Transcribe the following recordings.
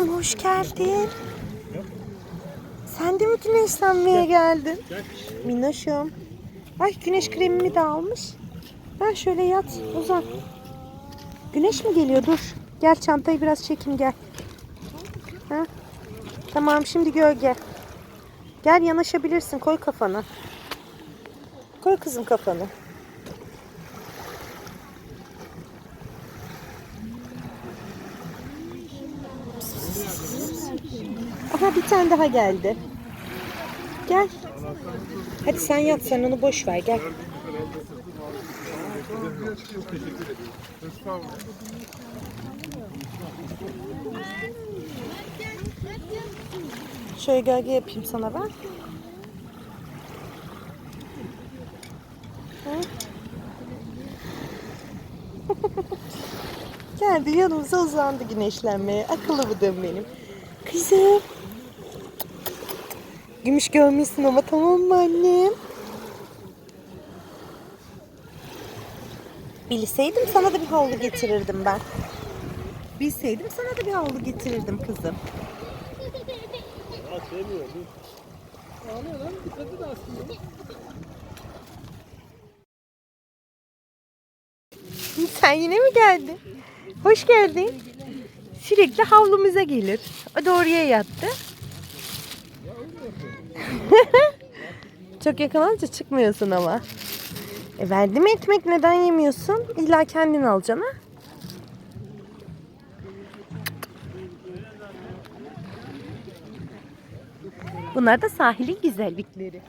Kızım hoş geldin. Sen de mi güneşlenmeye geldin? Minnoşum. Ay güneş kremimi de almış. Ben şöyle yat uzan. Güneş mi geliyor? Dur. Gel çantayı biraz çekim gel. Ha? Tamam şimdi gölge. Gel yanaşabilirsin. Koy kafanı. Koy kızım kafanı. Aha bir tane daha geldi. Gel. Hadi sen yat sen onu boş ver gel. Şöyle gölge yapayım sana ben. Geldi yanımıza uzandı güneşlenmeye. Akıllı bıdığım benim. Kızım. Gümüş görmüşsün ama tamam mı annem? Bilseydim sana da bir havlu getirirdim ben. Bilseydim sana da bir havlu getirirdim kızım. Sen yine mi geldin? Hoş geldin. Sürekli havlumuza gelir. O da yattı. Çok yakın olunca çıkmıyorsun ama. E verdim ekmek neden yemiyorsun? İlla kendin alacaksın ha? Bunlar da sahilin güzellikleri.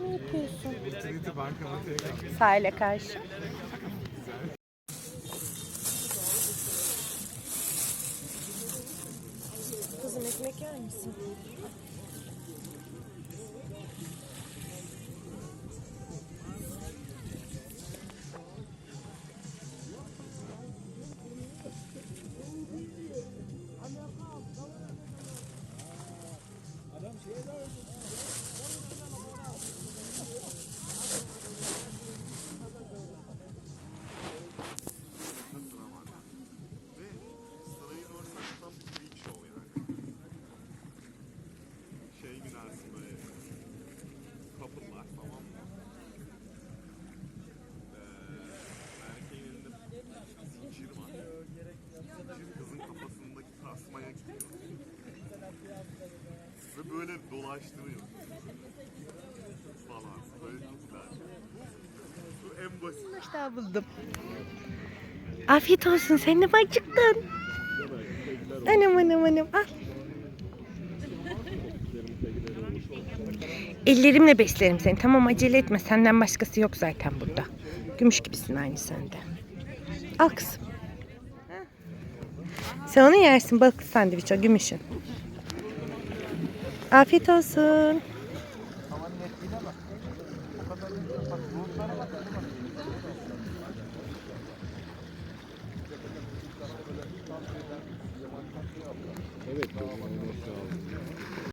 Ne yapıyorsun? Sahile karşı. Kızım ekmek yer misin? şey böyle dolaştırıyor. Falan. Böyle güzel. Bu en basit. Daha buldum. Afiyet olsun. Sen de acıktın? Anam anam anam. Al. Ellerimle beslerim seni. Tamam acele etme. Senden başkası yok zaten burada. Gümüş gibisin aynı sende. Al kızım. Sen onu yersin. Balık sandviç o gümüşün. Afiyet olsun.